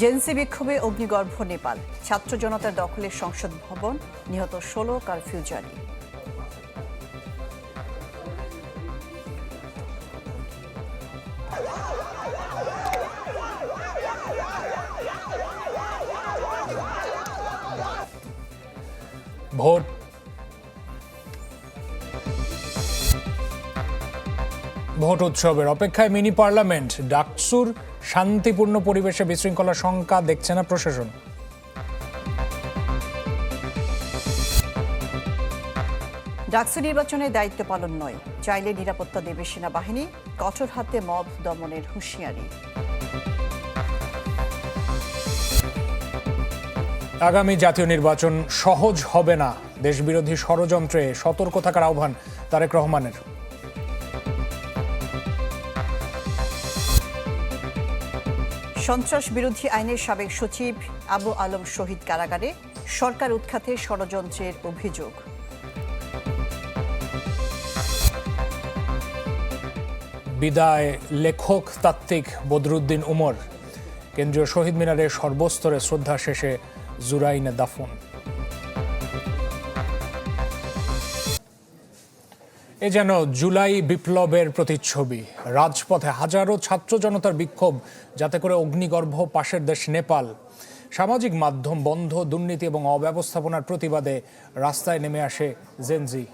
জেন্সি বিক্ষোভে অগ্নিগর্ভ নেপাল। ছাত্র জনতার দখলে সংসদ ভবন নিহত ষোলো কারফিউ জারি। ভোট ভোট উৎসবের অপেক্ষায় মিনি পার্লামেন্ট ডাকসুর শান্তিপূর্ণ পরিবেশে বিশৃঙ্খলা শঙ্কা দেখছে না প্রশাসন। ডাকসু নির্বাচনে দায়িত্ব পালন নয় চাইলে নিরাপত্তা দেবে সেনাবাহিনী কঠোর হাতে মব দমনের হুঁশিয়ারি। আগামী জাতীয় নির্বাচন সহজ হবে না দেশবিরোধী ষড়যন্ত্রে সতর্ক থাকার আহ্বান তারেক রহমানের। সন্ত্রাস বিরোধী আইনের সাবেক সচিব আবু আলম শহীদ কারাগারে সরকার উৎখাতে ষড়যন্ত্রের অভিযোগ। বিদায় লেখক তাত্ত্বিক বদরুদ্দিন উমর। কেন্দ্রীয় শহীদ মিনারে সর্বস্তরে শ্রদ্ধা শেষে জুরাইনে দাফন। যেন জুলাই বিপ্লবের প্রতিচ্ছবি। রাজপথে হাজারো ছাত্র জনতার বিক্ষোভ, যাতে করে অগ্নিগর্ভ পাশের দেশ নেপাল। সামাজিক মাধ্যম বন্ধ, দুর্নীতি এবং অব্যবস্থাপনার প্রতিবাদে রাস্তায় নেমে আসে জেনজি।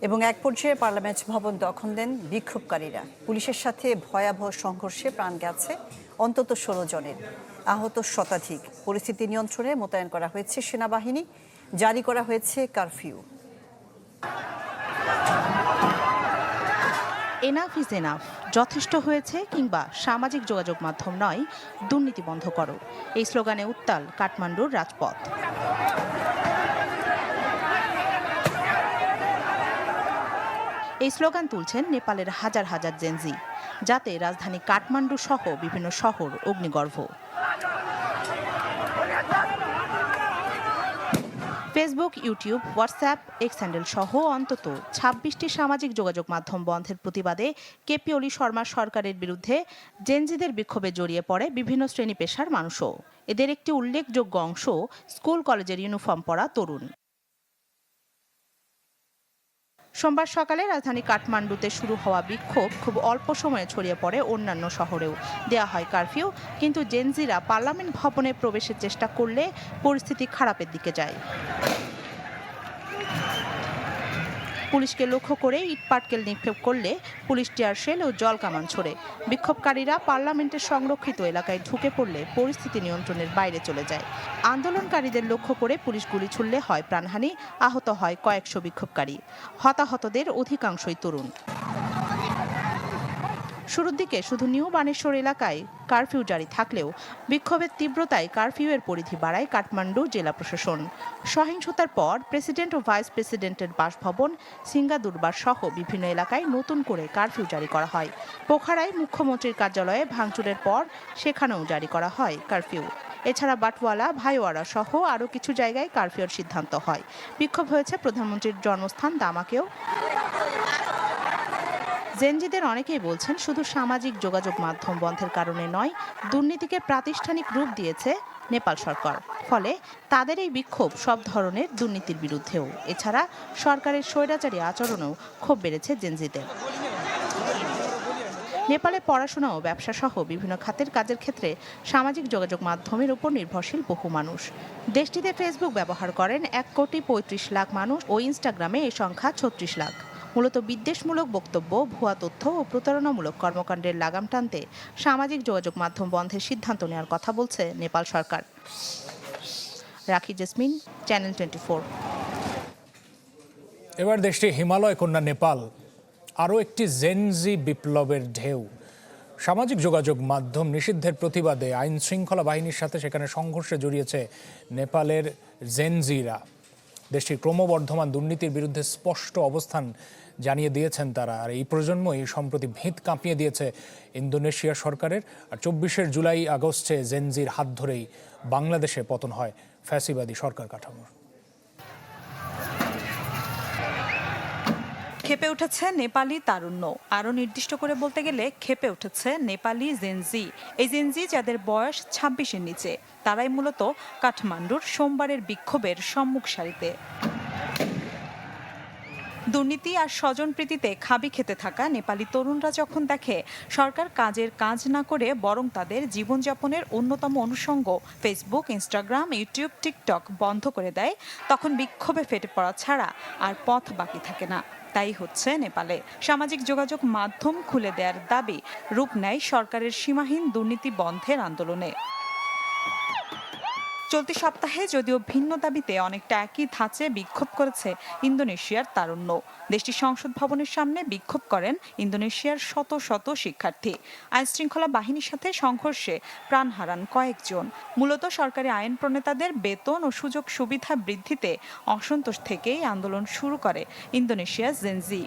এবং এক পর্যায়ে পার্লামেন্ট ভবন দখল দেন বিক্ষোভকারীরা। পুলিশের সাথে ভয়াবহ সংঘর্ষে প্রাণ গেছে অন্তত ষোলো জনের। আহত শতাধিক। পরিস্থিতি নিয়ন্ত্রণে মোতায়েন করা হয়েছে সেনাবাহিনী। জারি করা হয়েছে কারফিউ। এনাফ ইজ এনাফ যথেষ্ট হয়েছে কিংবা সামাজিক যোগাযোগ মাধ্যম নয়, দুর্নীতি বন্ধ করো। এই স্লোগানে উত্তাল কাঠমান্ডুর রাজপথ। এই স্লোগান তুলছেন নেপালের হাজার হাজার জেনজি, যাতে রাজধানী কাঠমান্ডু সহ বিভিন্ন শহর অগ্নিগর্ভ। Facebook YouTube WhatsApp X handle সহ অন্তত ছাব্বিশটি সামাজিক যোগাযোগ মাধ্যম বন্ধের প্রতিবাদে কেপি অলি শর্মা সরকারের বিরুদ্ধে জেনজিদের বিক্ষোভে জড়িয়ে পড়ে বিভিন্ন শ্রেণি পেশার মানুষও। এদের একটি উল্লেখযোগ্য অংশ স্কুল, কলেজের ইউনিফর্ম পরা তরুণ। সোমবার সকালে রাজধানী কাঠমান্ডুতে শুরু হওয়া বিক্ষোভ খুব অল্প সময়ে ছড়িয়ে পড়ে অন্যান্য শহরেও। দেয়া হয় কারফিউ, কিন্তু জেনজিরা পার্লামেন্ট ভবনে প্রবেশের চেষ্টা করলে পরিস্থিতি খারাপের দিকে যায়। পুলিশকে লক্ষ্য করে ইটপাটকেল নিক্ষেপ করলে পুলিশ টিয়ার শেল ও জল কামান ছোড়ে। বিক্ষোভকারীরা পার্লামেন্টের সংরক্ষিত এলাকায় ঢুকে পড়লে পরিস্থিতি নিয়ন্ত্রণের বাইরে চলে যায়। আন্দোলনকারীদের লক্ষ্য করে পুলিশ গুলি ছুড়লে হয় প্রাণহানি, আহত হয় কয়েকশো বিক্ষোভকারী। হতাহতদের অধিকাংশই তরুণ। শুরুর দিকে শুধু নিউ বানেশ্বর এলাকায় কারফিউ জারি থাকলেও বিক্ষোভের তীব্রতায় কারফিউয়ের পরিধি বাড়ায় কাঠমান্ডু জেলা প্রশাসন। সহিংসতার পর প্রেসিডেন্ট ও ভাইস প্রেসিডেন্টের বাসভবন সিঙ্গাদুরবার সহ বিভিন্ন এলাকায় নতুন করে কারফিউ জারি করা হয়। পোখারায় মুখ্যমন্ত্রীর কার্যালয়ে ভাঙচুরের পর সেখানেও জারি করা হয় কারফিউ। এছাড়া বাটওয়ালা, ভাইওয়ারা সহ আরও কিছু জায়গায় কারফিউর সিদ্ধান্ত হয়। বিক্ষোভ হয়েছে প্রধানমন্ত্রীর জন্মস্থান দামাকেও। জেনজিদের অনেকেই বলছেন শুধু সামাজিক যোগাযোগ মাধ্যম বন্ধের কারণে নয়, দুর্নীতিকে প্রাতিষ্ঠানিক রূপ দিয়েছে নেপাল সরকার। ফলে তাদের এই বিক্ষোভ সব ধরনের দুর্নীতির বিরুদ্ধেও। এছাড়া সরকারের স্বৈরাচারী আচরণেও ক্ষোভ বেড়েছে জেনজিদের। নেপালে পড়াশোনা ও ব্যবসা সহ বিভিন্ন খাতের কাজের ক্ষেত্রে সামাজিক যোগাযোগ মাধ্যমের উপর নির্ভরশীল বহু মানুষ। দেশটিতে ফেসবুক ব্যবহার করেন এক কোটি পঁয়ত্রিশ লাখ মানুষ ও ইনস্টাগ্রামে এই সংখ্যা ছত্রিশ লাখ। মূলত বিদ্বেষমূলক বক্তব্য, ভুয়া তথ্য ও প্রতারণামূলক কর্মকাণ্ডের লাগাম টানতে সামাজিক যোগাযোগ মাধ্যম বন্ধের সিদ্ধান্ত নেওয়ার কথা বলছে নেপাল সরকার। রাখি জেসমিন, চ্যানেল টোয়েন্টি এবার দেশটি হিমালয় কন্যা নেপাল, আরও একটি জেনজি বিপ্লবের ঢেউ। সামাজিক যোগাযোগ মাধ্যম নিষিদ্ধের প্রতিবাদে আইন শৃঙ্খলা বাহিনীর সাথে সেখানে সংঘর্ষে জড়িয়েছে নেপালের জেনজিরা দেশটির ক্রমবর্ধমান দুর্নীতির বিরুদ্ধে স্পষ্ট অবস্থান জানিয়ে দিয়েছেন তারা। আর এই প্রজন্মই সম্প্রতি ভিত কাঁপিয়ে দিয়েছে ইন্দোনেশিয়া সরকারের। আর চব্বিশের জুলাই আগস্টে জেনজির হাত ধরেই বাংলাদেশে পতন হয় ফ্যাসিবাদী সরকার কাঠামোর। খেপে উঠেছে নেপালি তারুণ্য। আরও নির্দিষ্ট করে বলতে গেলে খেপে উঠেছে নেপালি জেনজি। এই জেনজি যাদের বয়স ছাব্বিশের নিচে, তারাই মূলত কাঠমান্ডুর সোমবারের বিক্ষোভের সম্মুখ সারিতে দুর্নীতি আর স্বজনপ্রীতিতে খাবি খেতে থাকা নেপালি তরুণরা যখন দেখে সরকার কাজের কাজ না করে বরং তাদের জীবনযাপনের অন্যতম অনুষঙ্গ ফেসবুক ইনস্টাগ্রাম ইউটিউব টিকটক বন্ধ করে দেয়, তখন বিক্ষোভে ফেটে পড়া ছাড়া আর পথ বাকি থাকে না। তাই হচ্ছে নেপালে। সামাজিক যোগাযোগ মাধ্যম খুলে দেওয়ার দাবি রূপ নেয় সরকারের সীমাহীন দুর্নীতি বন্ধের আন্দোলনে। চলতি সপ্তাহে যদিও ভিন্ন দাবিতে অনেকটা একই ধাঁচে বিক্ষোভ করেছে ইন্দোনেশিয়ার তারুণ্য। দেশটির সংসদ ভবনের সামনে বিক্ষোভ করেন ইন্দোনেশিয়ার শত শত শিক্ষার্থী। আইনশৃঙ্খলা বাহিনীর সাথে সংঘর্ষে প্রাণ হারান কয়েকজন। মূলত সরকারি আইন প্রণেতাদের বেতন ও সুযোগ সুবিধা বৃদ্ধিতে অসন্তোষ থেকেই আন্দোলন শুরু করে ইন্দোনেশিয়ার জেনজি।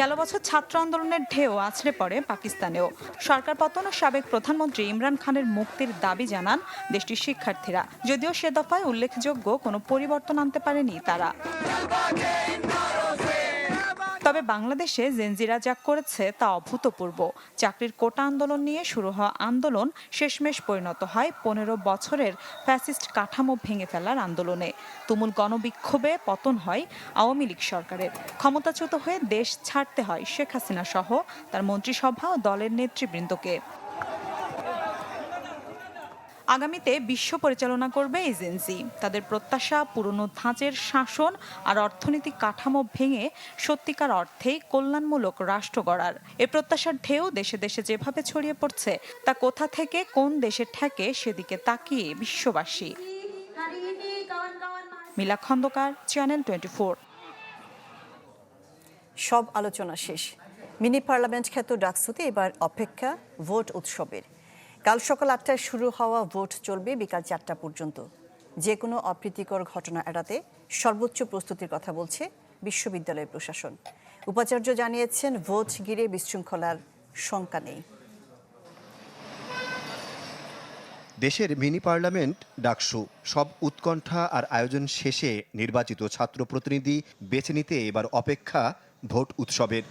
গেল বছর ছাত্র আন্দোলনের ঢেউ আছড়ে পড়ে পাকিস্তানেও। সরকার পতন ও সাবেক প্রধানমন্ত্রী ইমরান খানের মুক্তির দাবি জানান দেশটির শিক্ষার্থীরা। যদিও সে দফায় উল্লেখযোগ্য কোনো পরিবর্তন আনতে পারেনি তারা। তবে বাংলাদেশে জেনজিরা যা করেছে তা অভূতপূর্ব। চাকরির কোটা আন্দোলন নিয়ে শুরু হওয়া আন্দোলন শেষমেশ পরিণত হয় পনেরো বছরের ফ্যাসিস্ট কাঠামো ভেঙে ফেলার আন্দোলনে। তুমুল গণবিক্ষোভে পতন হয় আওয়ামী লীগ সরকারের। ক্ষমতাচ্যুত হয়ে দেশ ছাড়তে হয় শেখ হাসিনা সহ তার মন্ত্রিসভা ও দলের নেতৃবৃন্দকে। আগামীতে বিশ্ব পরিচালনা করবে এজেন্সি। তাদের প্রত্যাশা, পুরনো ধাঁচের শাসন আর অর্থনৈতিক কাঠামো ভেঙে সত্যিকার অর্থেই কল্যাণমূলক রাষ্ট্র গড়ার। এ প্রত্যাশার ঢেউ দেশে দেশে যেভাবে ছড়িয়ে পড়ছে, তা কোথা থেকে কোন দেশে ঠেকে সেদিকে তাকিয়ে বিশ্ববাসী। মিলা খন্দকার চ্যানেল টোয়েন্টি সব আলোচনা শেষ। মিনি পার্লামেন্ট খ্যাত ডাকসুতে এবার অপেক্ষা, ভোট উৎসবের। কাল সকাল আটটায় শুরু হওয়া ভোট চলবে বিকাল চারটা পর্যন্ত। যে কোনো অপ্রীতিকর ঘটনা এড়াতে সর্বোচ্চ প্রস্তুতির কথা বলছে বিশ্ববিদ্যালয় প্রশাসন। উপাচার্য জানিয়েছেন, ভোট ঘিরে বিশৃঙ্খলার শঙ্কা নেই। দেশের মিনি পার্লামেন্ট, ডাকসু সব উৎকণ্ঠা আর আয়োজন শেষে নির্বাচিত ছাত্র প্রতিনিধি বেছে নিতে এবার অপেক্ষা ভোট উৎসবের।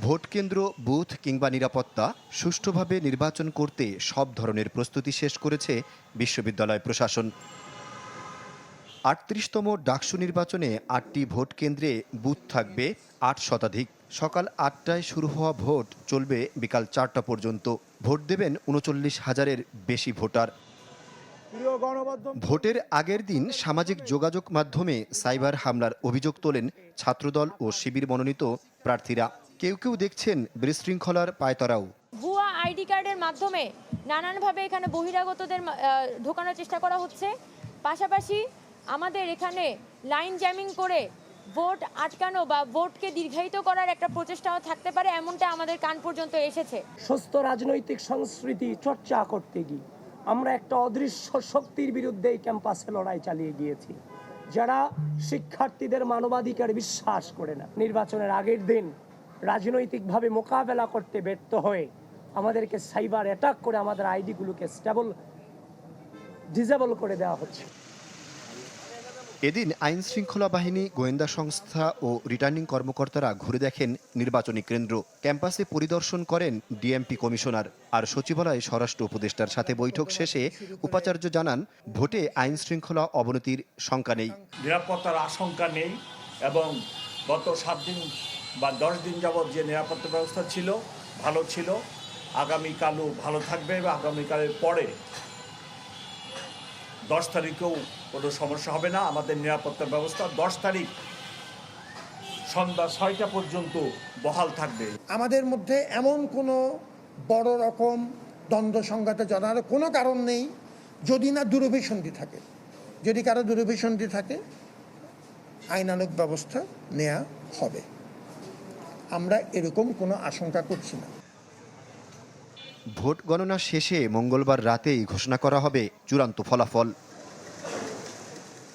ভোট কেন্দ্র, বুথ কিংবা নিরাপত্তা সুষ্ঠুভাবে নির্বাচন করতে সব ধরনের প্রস্তুতি শেষ করেছে বিশ্ববিদ্যালয় প্রশাসন। আটত্রিশতম ডাকসু নির্বাচনে আটটি ভোট কেন্দ্রে বুথ থাকবে আট শতাধিক। সকাল আটটায় শুরু হওয়া ভোট চলবে বিকাল চারটা পর্যন্ত। ভোট দেবেন উনচল্লিশ হাজারের বেশি ভোটার। ভোটের আগের দিন সামাজিক যোগাযোগ মাধ্যমে সাইবার হামলার অভিযোগ তোলেন ছাত্রদল ও শিবির মনোনীত প্রার্থীরা। কেউ কেউ দেখছেন বিশৃঙ্খলার পায়তারাও। ভুয়া আইডি কার্ডের মাধ্যমে নানানভাবে এখানে বহিরাগতদের ঢোকানোর চেষ্টা করা হচ্ছে। পাশাপাশি আমাদের এখানে লাইন জ্যামিং করে ভোট আটকানো বা ভোটকে দীর্ঘায়িত করার একটা প্রচেষ্টাও থাকতে পারে এমনটা আমাদের কান পর্যন্ত এসেছে। সুস্থ রাজনৈতিক সংস্কৃতি চর্চা করতে গিয়ে আমরা একটা অদৃশ্য শক্তির বিরুদ্ধে এই ক্যাম্পাসে লড়াই চালিয়ে গিয়েছি। যারা শিক্ষার্থীদের মানবাধিকার বিশ্বাস করে না নির্বাচনের আগের দিন রাজনৈতিকভাবে মোকাবেলা করতে ব্যর্থ হয়ে আমাদেরকে সাইবার অ্যাটাক করে আমাদের আইডিগুলোকে স্টেবল ডিজেবল করে দেওয়া হচ্ছে। এদিন আইন শৃঙ্খলা বাহিনী গোয়েন্দা সংস্থা ও রিটার্নিং কর্মকর্তারা ঘুরে দেখেন নির্বাচনী কেন্দ্র। ক্যাম্পাসে পরিদর্শন করেন ডিএমপি কমিশনার আর সচিবালয় স্বরাষ্ট্র উপদেষ্টার সাথে বৈঠক শেষে উপাচার্য জানান ভোটে আইন শৃঙ্খলা অবনতির শঙ্কা নেই। নিরাপত্তার আশঙ্কা নেই এবং গত সাত দিন বা দশ দিন যাবৎ যে নিরাপত্তা ব্যবস্থা ছিল, ভালো ছিল, আগামীকালও ভালো থাকবে বা আগামীকালের পরে দশ তারিখেও কোনো সমস্যা হবে না। আমাদের নিরাপত্তা ব্যবস্থা দশ তারিখ সন্ধ্যা ছয়টা পর্যন্ত বহাল থাকবে। আমাদের মধ্যে এমন কোনো বড় রকম দ্বন্দ্ব সংঘাতে জড়ার কোনো কারণ নেই, যদি না দূরভিসন্ধি থাকে। যদি কারও দূরভিসন্ধি থাকে, আইনানুগ ব্যবস্থা নেওয়া হবে। আমরা এরকম কোনো আশঙ্কা করছি না। ভোট গণনা শেষে মঙ্গলবার রাতেই ঘোষণা করা হবে চূড়ান্ত ফলাফল।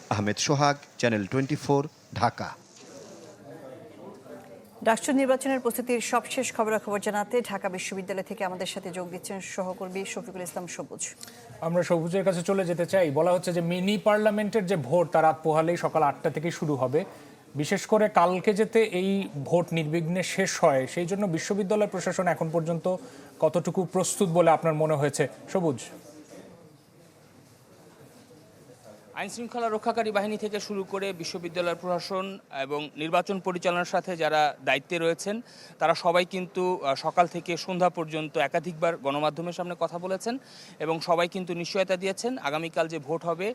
Ahmed Sohag channel twenty Dhaka. রাষ্ট্র নির্বাচনের প্রস্তুতির সবশেষ খবরাখবর জানাতে ঢাকা বিশ্ববিদ্যালয় থেকে আমাদের সাথে যোগ দিচ্ছেন সহকর্মী শফিকুল ইসলাম সবুজ। আমরা সবুজের কাছে চলে যেতে চাই। বলা হচ্ছে যে মিনি পার্লামেন্টের যে ভোট তা রাত পোহালেই সকাল আটটা থেকে শুরু হবে। বিশেষ করে কালকে যেতে এই ভোট নির্বিঘ্নে শেষ হয়, সেই জন্য বিশ্ববিদ্যালয় প্রশাসন এখন পর্যন্ত কতটুকু প্রস্তুত বলে আপনার মনে হয়েছে? সবুজ। আইন শৃঙ্খলা রক্ষাকারী বাহিনী থেকে শুরু করে বিশ্ববিদ্যালয় প্রশাসন এবং নির্বাচন পরিচালনার সাথে যারা দায়িত্বে রয়েছেন, তারা সবাই কিন্তু সকাল থেকে সন্ধ্যা পর্যন্ত একাধিকবার গণমাধ্যমের সামনে কথা বলেছেন এবং সবাই কিন্তু নিশ্চয়তা দিয়েছেন। আগামীকাল যে ভোট হবে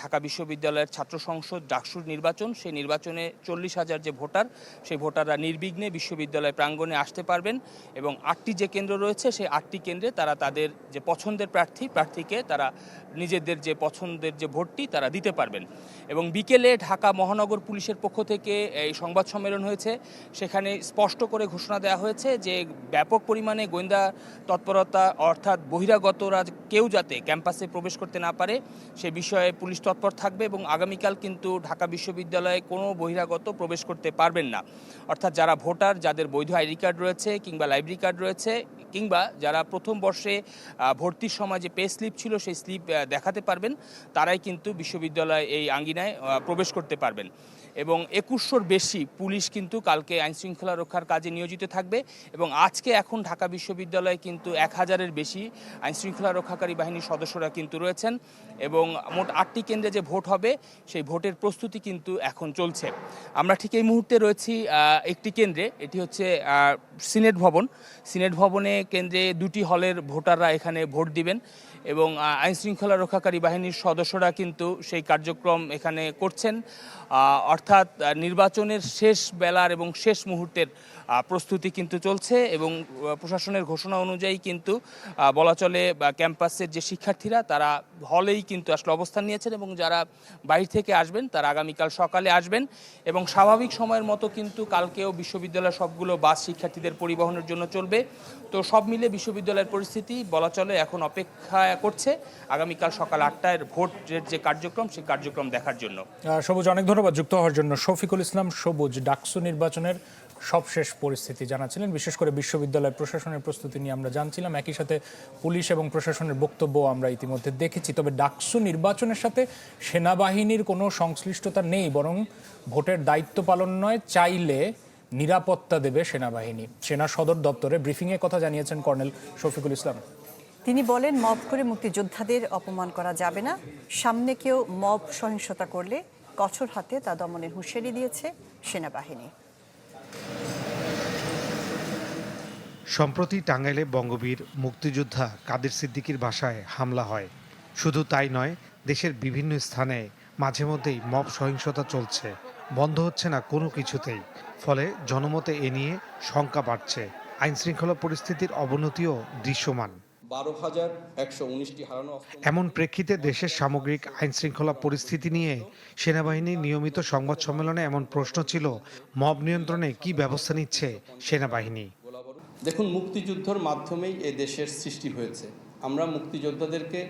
ঢাকা বিশ্ববিদ্যালয়ের ছাত্র সংসদ ডাকসুর নির্বাচন, সেই নির্বাচনে চল্লিশ হাজার যে ভোটার, সেই ভোটাররা নির্বিঘ্নে বিশ্ববিদ্যালয় প্রাঙ্গণে আসতে পারবেন এবং আটটি যে কেন্দ্র রয়েছে, সেই আটটি কেন্দ্রে তারা তাদের যে পছন্দের প্রার্থী, প্রার্থীকে তারা নিজেদের যে পছন্দের যে ভোটটি তারা দিতে পারবেন। এবং বিকেলে ঢাকা মহানগর পুলিশের পক্ষ থেকে এই সংবাদ সম্মেলন হয়েছে। সেখানে স্পষ্ট করে ঘোষণা দেওয়া হয়েছে যে, ব্যাপক পরিমাণে গোয়েন্দা তৎপরতা অর্থাৎ বহিরাগতরা কেউ যাতে ক্যাম্পাসে প্রবেশ করতে না পারে, সে বিষয়ে পুলিশ তৎপর থাকবে এবং আগামীকাল কিন্তু ঢাকা বিশ্ববিদ্যালয়ে কোনো বহিরাগত প্রবেশ করতে পারবেন না। অর্থাৎ যারা ভোটার, যাদের বৈধ আইডি কার্ড রয়েছে কিংবা লাইব্রেরি কার্ড রয়েছে কিংবা যারা প্রথম বর্ষে ভর্তির সময় যে পে স্লিপ ছিল সেই স্লিপ দেখাতে পারবেন, তারাই কিন্তু বিশ্ববিদ্যালয় এই আঙ্গিনায় প্রবেশ করতে পারবেন। এবং একুশশোর বেশি পুলিশ কিন্তু কালকে আইন শৃঙ্খলা রক্ষার কাজে নিয়োজিত থাকবে এবং আজকে এখন ঢাকা বিশ্ববিদ্যালয়ে কিন্তু এক হাজারের বেশি আইন শৃঙ্খলা রক্ষাকারী বাহিনীর সদস্যরা কিন্তু রয়েছেন এবং মোট আটটি কেন্দ্রে যে ভোট হবে, সেই ভোটের প্রস্তুতি কিন্তু এখন চলছে। আমরা ঠিক এই মুহূর্তে রয়েছি একটি কেন্দ্রে, এটি হচ্ছে সিনেট ভবন। সিনেট ভবনে কেন্দ্রে দুটি হলের ভোটাররা এখানে ভোট দিবেন এবং আইন শৃঙ্খলা রক্ষাকারী বাহিনীর সদস্যরা কিন্তু সেই কার্যক্রম এখানে করছেন। অর্থাৎ নির্বাচনের শেষ বেলার এবং শেষ মুহূর্তের প্রস্তুতি কিন্তু চলছে এবং প্রশাসনের ঘোষণা অনুযায়ী কিন্তু বলা চলে ক্যাম্পাসের যে শিক্ষার্থীরা, তারা হলেই কিন্তু আসলে অবস্থান নিয়েছেন এবং যারা বাইরে থেকে আসবেন, তারা আগামীকাল সকালে আসবেন এবং স্বাভাবিক সময়ের মতো কিন্তু কালকেও বিশ্ববিদ্যালয়ের সবগুলো বাস শিক্ষার্থীদের পরিবহনের জন্য চলবে। তো সব মিলে বিশ্ববিদ্যালয়ের পরিস্থিতি, বলা চলে, এখন অপেক্ষা করছে আগামীকাল সকাল আটটায় ভোটের যে কার্যক্রম, সেই কার্যক্রম দেখার জন্য। সবুজ, অনেক ধন্যবাদ যুক্ত হওয়ার জন্য। শফিকুল ইসলাম, সবুজ, ডাকসু নির্বাচনের সবশেষ পরিস্থিতি জানাচ্ছিলেন। বিশেষ করে বিশ্ববিদ্যালয় প্রশাসনের প্রস্তুতি নিয়ে আমরা জানছিলাম। একই সাথে পুলিশ এবং প্রশাসনের বক্তব্য আমরা ইতিমধ্যে দেখেছি। তবে ডাকসু নির্বাচনের সাথে সেনাবাহিনীর কোনো সংশ্লিষ্টতা নেই, বরং ভোটের দায়িত্ব পালন নয়, চাইলে নিরাপত্তা দেবে সেনাবাহিনী। সেনা সদর দপ্তরে ব্রিফিংয়ে কথা জানিয়েছেন কর্নেল শফিকুল ইসলাম। তিনি বলেন, মব করে মুক্তিযোদ্ধাদের অপমান করা যাবে না। সামনে কেউ মব সহিংসতা করলে কঠোর হাতে তা দমনের হুঁশিয়ারি দিয়েছে সেনাবাহিনী। সম্প্রতি টাঙ্গাইলে বঙ্গবীর মুক্তিযোদ্ধা কাদের সিদ্দিকীর বাসায় হামলা হয়। শুধু তাই নয় দেশের বিভিন্ন স্থানে মাঝে মধ্যেই মব সহিংসতা চলছে। বন্ধ হচ্ছে না কোনো কিছুতেই। ফলে জনমতে এ নিয়ে শঙ্কা বাড়ছে। আইন শৃঙ্খলা পরিস্থিতির অবনতিও দৃশ্যমান। এমন প্রেক্ষিতে দেশের সামগ্রিক আইন শৃঙ্খলা পরিস্থিতি নিয়ে সেনাবাহিনীর নিয়মিত সংবাদ সম্মেলনে এমন প্রশ্ন ছিল মব নিয়ন্ত্রণে কি ব্যবস্থা নিচ্ছে সেনাবাহিনী? দেখুন মুক্তিযুদ্ধর মাধ্যমেই এ দেশের সৃষ্টি হয়েছে। আমরা মুক্তিযোদ্ধাদেরকে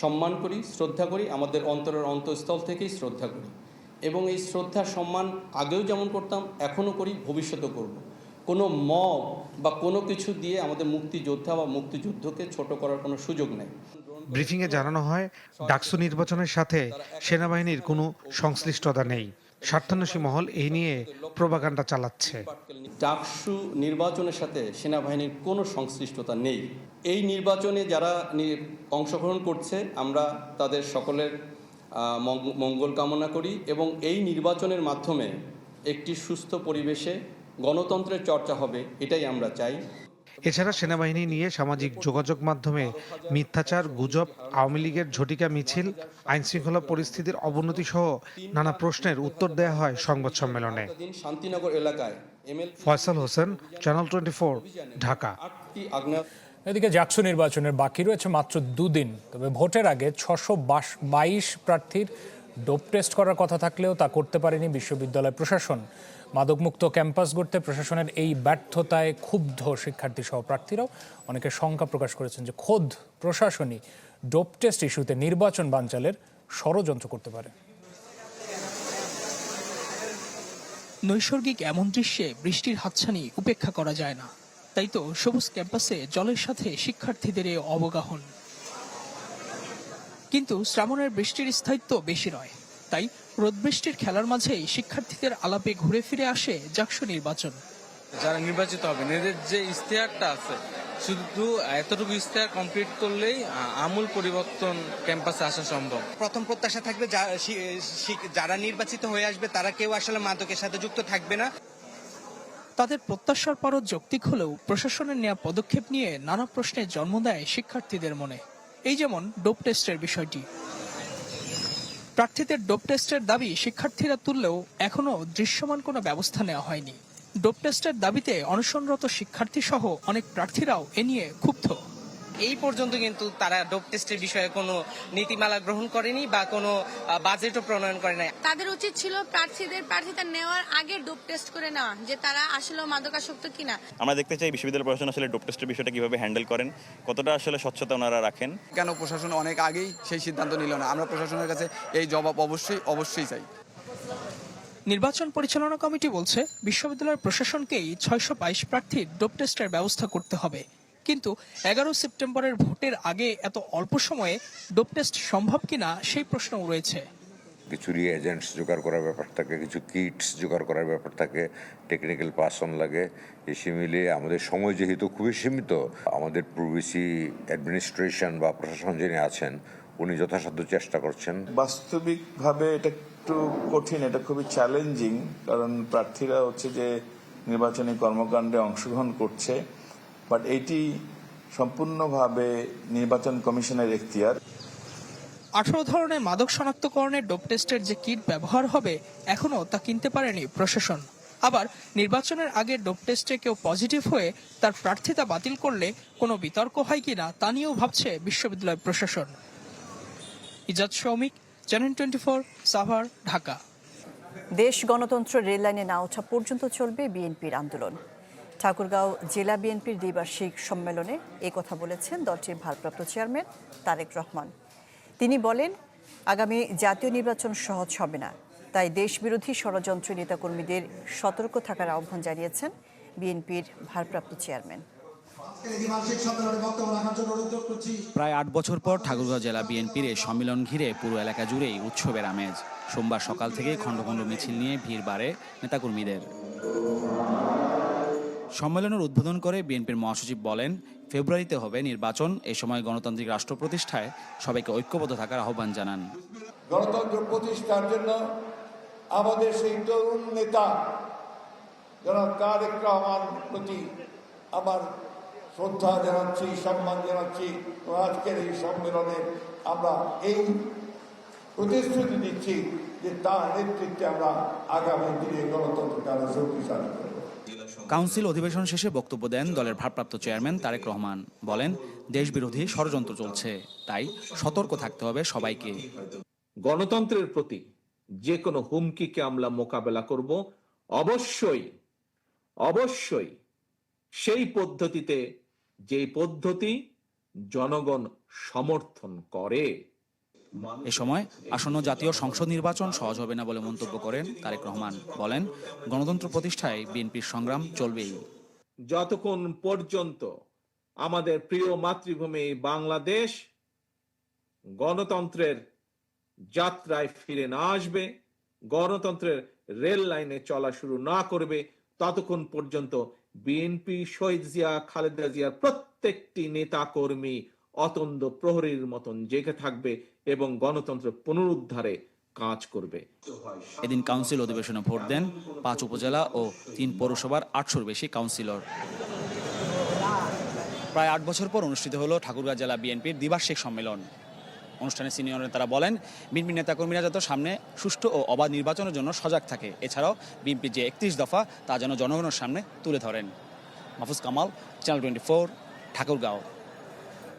সম্মান করি শ্রদ্ধা করি আমাদের অন্তরের অন্তঃস্থল থেকেই শ্রদ্ধা করি। এবং এই শ্রদ্ধা সম্মান আগেও যেমন করতাম এখনও করি ভবিষ্যতেও করব। কোনো মব বা কোনো কিছু দিয়ে আমাদের মুক্তিযোদ্ধা বা মুক্তিযুদ্ধকে ছোট করার কোনো সুযোগ নেই। ব্রিফিংয়ে জানানো হয় ডাকসু নির্বাচনের সাথে সেনাবাহিনীর কোনো সংশ্লিষ্টতা নেই। স্বার্থান্বেষী মহল এই নিয়ে প্রোপাগান্ডা চালাচ্ছে। ডাকসু নির্বাচনের সাথে সেনাবাহিনীর কোনো সংশ্লিষ্টতা নেই। এই নির্বাচনে যারা অংশগ্রহণ করছে, আমরা তাদের সকলের মঙ্গ- মঙ্গল কামনা করি এবং এই নির্বাচনের মাধ্যমে একটি সুস্থ পরিবেশে গণতন্ত্রের চর্চা হবে, এটাই আমরা চাই। এছাড়া সেনাবাহিনী নিয়ে সামাজিক যোগাযোগ মাধ্যমে মিথ্যাচার গুজব আওয়ামী লীগের ঝটিকা মিছিল আইন শৃঙ্খলা পরিস্থিতির অবনতি সহ নানা প্রশ্নের উত্তর দেওয়া হয় সংবাদ সম্মেলনে। শান্তিনগর এলাকায় ফয়সাল হোসেন চ্যানেল টোয়েন্টি ঢাকা। এদিকে জাকসু নির্বাচনের বাকি রয়েছে মাত্র দুদিন তবে ভোটের আগে ছশো বাইশ প্রার্থীর ডোপ টেস্ট করার কথা থাকলেও তা করতে পারেনি বিশ্ববিদ্যালয় প্রশাসন। মাদকমুক্ত ক্যাম্পাস গড়তে প্রশাসনের এই ব্যর্থতায় ক্ষুব্ধ শিক্ষার্থী সহ প্রার্থীরাও। অনেকে শঙ্কা প্রকাশ করেছেন যে খোদ প্রশাসনই ডোপ টেস্ট ইস্যুতে নির্বাচন বানচালের ষড়যন্ত্র করতে পারে। নৈসর্গিক এমন দৃশ্যে বৃষ্টির হাতছানি উপেক্ষা করা যায় না। তাই তো সবুজ ক্যাম্পাসে জলের সাথে শিক্ষার্থীদের অবগাহন। কিন্তু শ্রাবণের বৃষ্টির স্থায়িত্ব বেশি নয়। তাই রোদ বৃষ্টির খেলার মাঝেই শিক্ষার্থীদের আলাপে ঘুরে ফিরে আসে জাকসু নির্বাচন। যারা নির্বাচিত হবে এদের যে ইশতেহারটা আছে শুধু এতটুকু ইশতেহার কমপ্লিট করলেই আমূল পরিবর্তন ক্যাম্পাসে আসা সম্ভব। প্রথম প্রত্যাশা থাকবে যা- শি- শি- যারা নির্বাচিত হয়ে আসবে তারা কেউ আসলে মাদকের সাথে যুক্ত থাকবে না। তাদের প্রত্যাশার পরও যৌক্তিক হলেও প্রশাসনের নেওয়া পদক্ষেপ নিয়ে নানা প্রশ্নের জন্ম দেয় শিক্ষার্থীদের মনে। এই যেমন ডোপ টেস্টের বিষয়টি। প্রার্থীদের ডোপ টেস্টের দাবি শিক্ষার্থীরা তুললেও এখনও দৃশ্যমান কোনো ব্যবস্থা নেওয়া হয়নি। ডোপ টেস্টের দাবিতে অনশনরত শিক্ষার্থী সহ অনেক প্রার্থীরাও এ নিয়ে ক্ষুব্ধ। এই পর্যন্ত কিন্তু তারা ডোপ টেস্টের বিষয়ে কোনো নীতিমালা গ্রহণ করেনি বা কোনো বাজেটও প্রণয়ন করে নাই। তাদের উচিত ছিল প্রার্থীদের প্রার্থীতা নেওয়ার আগে ডোপ টেস্ট করে নেওয়া যে তারা আসলে মাদকাসক্ত কিনা। আমরা দেখতে চাই বিশ্ববিদ্যালয় প্রশাসন আসলে ডোপ টেস্টের বিষয়টা কীভাবে হ্যান্ডেল করেন কতটা আসলে স্বচ্ছতা ওনারা রাখেন। কেন প্রশাসন অনেক আগেই সেই সিদ্ধান্ত নিল না? আমরা প্রশাসনের কাছে এই জবাব অবশ্যই অবশ্যই চাই। নির্বাচন পরিচালনা কমিটি বলছে বিশ্ববিদ্যালয়ের প্রশাসনকেই ছয়শো বাইশ প্রার্থীর ডোপ টেস্টের ব্যবস্থা করতে হবে। কিন্তু এগারো সেপ্টেম্বরের ভোটের আগে এত অল্প সময়ে ডোপ টেস্ট সম্ভব কিনা সেই প্রশ্নও রয়েছে। কিছু রিএজেন্টস জোগাড় করার ব্যাপার থাকে কিছু কিটস জোগাড় করার ব্যাপার থাকে টেকনিক্যাল পার্সন লাগে। এসে মিলিয়ে আমাদের সময় যেহেতু খুবই সীমিত আমাদের প্রবেশি অ্যাডমিনিস্ট্রেশন বা প্রশাসন যিনি আছেন উনি যথাসাধ্য চেষ্টা করছেন। বাস্তবিকভাবে এটা একটু কঠিন এটা খুবই চ্যালেঞ্জিং কারণ প্রার্থীরা হচ্ছে যে নির্বাচনী কর্মকাণ্ডে অংশগ্রহণ করছে। বাট এটি সম্পূর্ণভাবে নির্বাচন কমিশনের এখতিয়ার। আঠারো ধরনের মাদক শনাক্তকরণের ডোপ টেস্টের যে কিট ব্যবহার হবে এখনও তা কিনতে পারেনি প্রশাসন। আবার নির্বাচনের আগে ডোপ টেস্টে কেউ পজিটিভ হয়ে তার প্রার্থিতা বাতিল করলে কোনো বিতর্ক হয় কিনা তা নিয়েও ভাবছে বিশ্ববিদ্যালয় প্রশাসন। Ijaz Soumik channel twenty four Savar Dhaka. দেশ গণতন্ত্র রেললাইনে না ওঠা পর্যন্ত চলবে বিএনপির আন্দোলন। ঠাকুরগাঁও জেলা বিএনপির দ্বিবার্ষিক সম্মেলনে এ কথা বলেছেন দলটির ভারপ্রাপ্ত চেয়ারম্যান তারেক রহমান। তিনি বলেন আগামী জাতীয় নির্বাচন সহজ হবে না। তাই দেশবিরোধী ষড়যন্ত্র নেতাকর্মীদের সতর্ক থাকার আহ্বান জানিয়েছেন বিএনপির ভারপ্রাপ্ত চেয়ারম্যান। প্রায় আট বছর পর ঠাকুরগাঁও জেলা বিএনপির এই সম্মেলন ঘিরে পুরো এলাকা জুড়েই উৎসবের আমেজ। সোমবার সকাল থেকে খণ্ড খণ্ড মিছিল নিয়ে ভিড় বাড়ে নেতাকর্মীদের। সম্মেলনের উদ্বোধন করে বিএনপির মহাসচিব বলেন, ফেব্রুয়ারিতে হবে নির্বাচন। এ সময় গণতান্ত্রিক রাষ্ট্র প্রতিষ্ঠায় সবাইকে ঐক্যবদ্ধ থাকার আহ্বান জানান। গণতন্ত্র প্রতিষ্ঠার জন্য আমাদের সেই তরুণ নেতা জনাব তারেক রহমান প্রতি আমার শ্রদ্ধা জানাচ্ছি, সম্মান জানাচ্ছি আজকের এই সম্মেলনে আমরা এই প্রতিশ্রুতি দিচ্ছি যে তার নেতৃত্বে আমরা আগামী দিনে গণতন্ত্রকে আরও শক্তিশালী কাউন্সিল অধিবেশন শেষে বক্তব্য দেন দলের ভারপ্রাপ্ত চেয়ারম্যান তারেক রহমান। বলেন, দেশবিরোধী ষড়যন্ত্র চলছে, তাই সতর্ক থাকতে হবে সবাইকে। গণতন্ত্রের প্রতি যে কোনো হুমকিকে আমরা মোকাবেলা করব, অবশ্যই অবশ্যই সেই পদ্ধতিতে যে পদ্ধতি জনগণ সমর্থন করে। এ সময় আসন্ন জাতীয় সংসদ নির্বাচন সহজ হবে না বলে মন্তব্য করেন তারেক রহমান। বলেন, গণতন্ত্র প্রতিষ্ঠায় বিএনপির সংগ্রাম চলবেই। যতক্ষণ পর্যন্ত আমাদের প্রিয় মাতৃভূমি বাংলাদেশ গণতন্ত্রের যাত্রায় ফিরে না আসবে, গণতন্ত্রের রেল লাইনে চলা শুরু না করবে, ততক্ষণ পর্যন্ত বিএনপি, শহীদ জিয়া, খালেদা জিয়ার প্রত্যেকটি নেতা কর্মী অতন্দ প্রহরীর মতন জেগে থাকবে এবং গণতন্ত্র পুনরুদ্ধারে কাজ করবে। এদিন কাউন্সিল অধিবেশনে ভোট দেন পাঁচ উপজেলা ও তিন পৌরসভার আটশোর বেশি কাউন্সিলর। প্রায় আট বছর পর অনুষ্ঠিত হলো ঠাকুরগাঁও জেলা বিএনপির দ্বিবার্ষিক সম্মেলন। অনুষ্ঠানে সিনিয়র নেতারা বলেন বিএনপি নেতাকর্মীরা যাতে সামনে সুষ্ঠু ও অবাধ নির্বাচনের জন্য সজাগ থাকে, এছাড়াও বিএনপির যে একত্রিশ দফা, তা যেন জনগণের সামনে তুলে ধরেন। Mahfuz Kamal, channel twenty four, Thakurgaon.